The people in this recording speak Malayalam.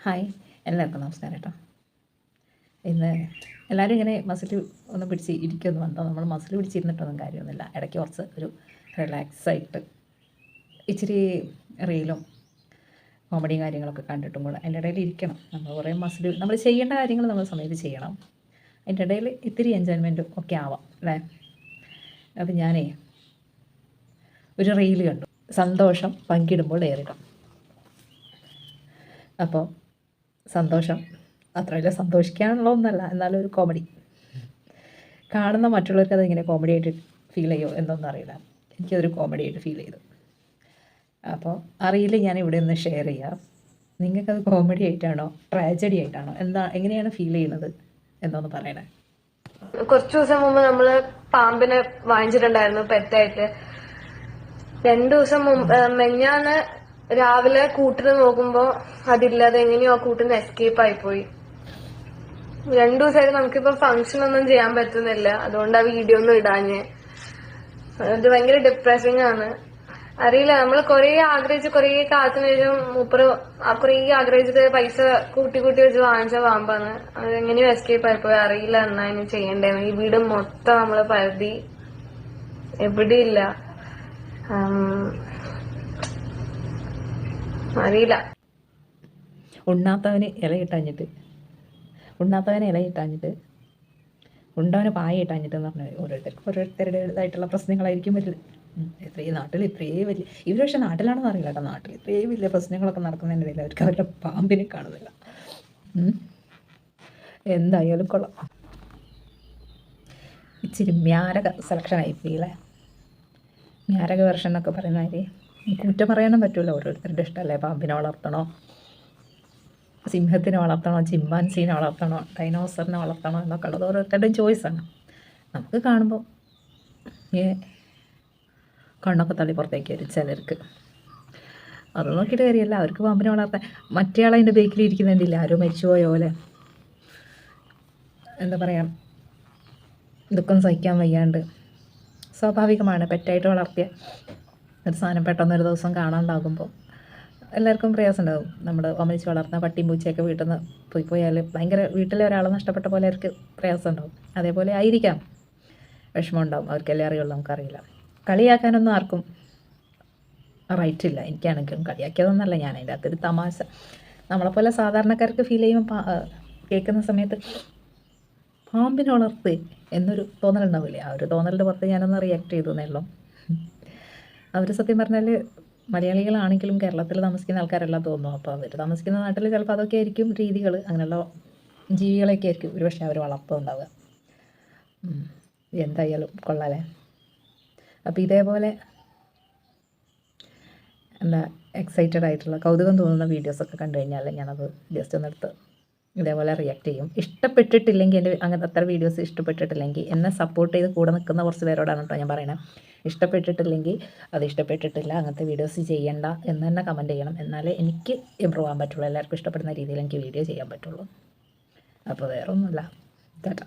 ഹായ്. എല്ലാവർക്കും നമസ്കാരം കേട്ടോ. ഇന്ന് എല്ലാവരും ഇങ്ങനെ മസിൽ ഒന്ന് പിടിച്ച് ഇരിക്കുമെന്ന് വന്നോ നമ്മൾ മസിൽ പിടിച്ചിരുന്നിട്ടൊന്നും കാര്യമൊന്നുമില്ല. ഇടയ്ക്ക് കുറച്ച് ഒരു റിലാക്സായിട്ട് ഇച്ചിരി റീലും കോമഡിയും കാര്യങ്ങളൊക്കെ കണ്ടിട്ടും കൂടെ അതിന്റെ ഇടയിൽ ഇരിക്കണം. നമ്മൾ കുറേ മസിൽ നമ്മൾ ചെയ്യേണ്ട കാര്യങ്ങൾ നമ്മൾ സമയത്ത് ചെയ്യണം. അതിന്റെ ഇടയിൽ ഇത്തിരി എൻജോയ്മെന്റും ഒക്കെ ആവാം അല്ലേ? അപ്പം ഞാനേ ഒരു റീൽ കണ്ടു. സന്തോഷം പങ്കിടുമ്പോൾ ഏറിടും. അപ്പോൾ സന്തോഷം. അത്രയില്ല സന്തോഷിക്കാനുള്ള ഒന്നല്ല എന്നാലും ഒരു കോമഡി കാണുന്ന മറ്റുള്ളവർക്ക് അതിങ്ങനെ കോമഡി ആയിട്ട് ഫീൽ ചെയ്യോ എന്നൊന്നും അറിയില്ല എനിക്കതൊരു കോമഡി ആയിട്ട് ഫീൽ ചെയ്തു. അപ്പോൾ അറിയില്ല ഞാൻ ഇവിടെ ഒന്ന് ഷെയർ ചെയ്യാം. നിങ്ങൾക്കത് കോമഡി ആയിട്ടാണോ ട്രാജഡി ആയിട്ടാണോ എന്താ എങ്ങനെയാണ് ഫീൽ ചെയ്യുന്നത് എന്നൊന്ന് പറയണേ. കുറച്ച് ദിവസം മുമ്പ് നമ്മൾ പാമ്പിനെ വാങ്ങിച്ചിട്ടുണ്ടായിരുന്നു പെറ്റായിട്ട് രണ്ടു ദിവസം മുമ്പ് മെഞ്ഞാന്ന് രാവിലെ കൂട്ടിന് നോക്കുമ്പോ അതില്ലാതെ എങ്ങനെയോ ആ കൂട്ടിന് എസ്കേപ്പ് ആയിപ്പോയി രണ്ടു ദിവസമായിട്ട് നമുക്കിപ്പോ ഫംഗ്ഷൻ ഒന്നും ചെയ്യാൻ പറ്റുന്നില്ല. അതുകൊണ്ട് ആ വീഡിയോ ഒന്നും ഇടാഞ്ഞ്. അത് ഭയങ്കര ഡിപ്രസിംഗ് ആണ്. അറിയില്ല നമ്മൾ കൊറേ ആഗ്രഹിച്ച് കൊറേ കാലത്തിന് ശേഷം മൂപ്പര് കൊറേ ആഗ്രഹിച്ചിട്ട് പൈസ കൂട്ടി കൂട്ടി വെച്ച് വാങ്ങിച്ച പാമ്പാണ്. അത് എങ്ങനെയോ എസ്കേപ്പ് ആയിപ്പോയി അറിയില്ല എന്നാ ഇനി ചെയ്യണ്ടേ ഈ വീട് മൊത്തം നമ്മൾ പരതി. എവിടെയില്ല. അറിയില്ല. ഉണ്ണാത്തവന് ഇല ഇട്ടാഞ്ഞിട്ട്. ഉണ്ണാത്തവന് ഇല ഇട്ടാഞ്ഞിട്ട്. ഉണ്ടവന് പായ ഇട്ടാഞ്ഞിട്ട് എന്ന് പറഞ്ഞാൽ ഓരോരുത്തർക്കും ഓരോരുത്തരുടേതായിട്ടുള്ള പ്രശ്നങ്ങളായിരിക്കും വരുന്നത് ഇത്രയും നാട്ടിൽ ഇത്രയും വലിയ ഇവർ പക്ഷേ നാട്ടിലാണെന്ന് അറിയില്ല കേട്ടോ. നാട്ടിൽ ഇത്രയും വലിയ പ്രശ്നങ്ങളൊക്കെ നടക്കുന്നതിന്റെ ഇടയിൽ അവർക്ക് അവരുടെ പാമ്പിനെ കാണുന്നില്ല. എന്തായാലും കൊള്ളാം. ഇച്ചിരി മ്യാരക സെലക്ഷൻ ആയിപ്പോയില്ലേ മ്യാരക വെർഷൻ എന്നൊക്കെ പറയുന്ന കുറ്റം പറയാനും പറ്റില്ല ഓരോരുത്തരുടെ ഇഷ്ടമല്ലേ പാമ്പിനെ വളർത്തണോ? സിംഹത്തിനെ വളർത്തണോ? ചിമ്പാൻസീനെ വളർത്തണോ? ഡൈനോസറിനെ വളർത്തണോ? എന്നൊക്കെ ഉള്ളത് ഓരോരുത്തരുടെയും ചോയ്സാണ് നമുക്ക് കാണുമ്പോൾ ഏ കണ്ണൊക്കെ തള്ളി പുറത്തേക്ക് വരും ചിലർക്ക്. അത് നോക്കിയിട്ട് കാര്യമല്ല. അവർക്ക് പാമ്പിനെ വളർത്താൻ മറ്റേ ആളതിന്റെ ബേക്കിൽ ഇരിക്കുന്നുണ്ടില്ല? ആരോ മരിച്ചുപോയ പോലെ എന്താ പറയുക ദുഃഖം സഹിക്കാൻ വയ്യാണ്ട്. സ്വാഭാവികമാണ്. പെറ്റായിട്ട് വളർത്തിയ ഒരു സാധനം പെട്ടെന്നൊരു ദിവസം കാണാണ്ടാകുമ്പോൾ എല്ലാവർക്കും പ്രയാസം ഉണ്ടാകും നമ്മൾ ഒമനിച്ച് വളർന്ന പട്ടിയും പൂച്ചയൊക്കെ വീട്ടിൽ നിന്ന് പോയി പോയാൽ ഭയങ്കര വീട്ടിലെ ഒരാളെ നഷ്ടപ്പെട്ട പോലെ അവർക്ക് പ്രയാസം ഉണ്ടാകും അതേപോലെ ആയിരിക്കാം. വിഷമം ഉണ്ടാകും അവർക്കെല്ലാം അറിയുള്ളൂ നമുക്കറിയില്ല. കളിയാക്കാനൊന്നും ആർക്കും റൈറ്റ് ഇല്ല എനിക്കാണെങ്കിലും കളിയാക്കിയതൊന്നല്ല ഞാൻ. അതിന്റെ അകത്തൊരു തമാശ. നമ്മളെപ്പോലെ സാധാരണക്കാർക്ക് ഫീൽ ചെയ്യുമ്പോൾ കേൾക്കുന്ന സമയത്ത് പാമ്പിനെ വളർത്ത് എന്നൊരു തോന്നലുണ്ടാവില്ലേ? ആ ഒരു തോന്നലിന്റെ പുറത്ത് ഞാനൊന്ന് റിയാക്ട് ചെയ്തു എന്നുള്ളൂ അവർ സത്യം പറഞ്ഞാൽ മലയാളികളാണെങ്കിലും കേരളത്തിൽ താമസിക്കുന്ന ആൾക്കാരെല്ലാം തോന്നുന്നു. അപ്പോൾ അവർ താമസിക്കുന്ന നാട്ടിൽ ചിലപ്പോൾ അതൊക്കെ ആയിരിക്കും രീതികൾ അങ്ങനെയുള്ള ജീവികളൊക്കെ ആയിരിക്കും. ഒരു പക്ഷേ അവർ വളർത്തുന്നുണ്ടാവുക എന്തായാലും കൊള്ളാലേ. അപ്പോൾ ഇതേപോലെ എന്താ എക്സൈറ്റഡ് ആയിട്ടുള്ള കൗതുകം തോന്നുന്ന വീഡിയോസൊക്കെ കണ്ടു കഴിഞ്ഞാൽ ഞാനത് ജസ്റ്റ് ഒന്നെടുത്ത് ഇതേപോലെ റിയാക്ട് ചെയ്യും. ഇഷ്ടപ്പെട്ടിട്ടില്ലെങ്കിൽ എന്റെ അങ്ങനത്തെ അത്ര വീഡിയോസ് ഇഷ്ടപ്പെട്ടിട്ടില്ലെങ്കിൽ എന്നെ സപ്പോർട്ട് ചെയ്ത് കൂടെ നിൽക്കുന്ന കുറച്ച് പേരോടാണ് കേട്ടോ ഞാൻ പറയണത് ഇഷ്ടപ്പെട്ടിട്ടില്ലെങ്കിൽ അത് ഇഷ്ടപ്പെട്ടിട്ടില്ല അങ്ങനത്തെ വീഡിയോസ് ചെയ്യണ്ട എന്ന് തന്നെ കമന്റ് ചെയ്യണം. എന്നാലേ എനിക്ക് ഇമ്പ്രൂവ് ആകാൻ പറ്റുള്ളൂ. എല്ലാവർക്കും ഇഷ്ടപ്പെടുന്ന രീതിയിൽ എനിക്ക് വീഡിയോ ചെയ്യാൻ പറ്റുള്ളൂ. അപ്പോൾ വേറൊന്നുമില്ല. കേട്ടോ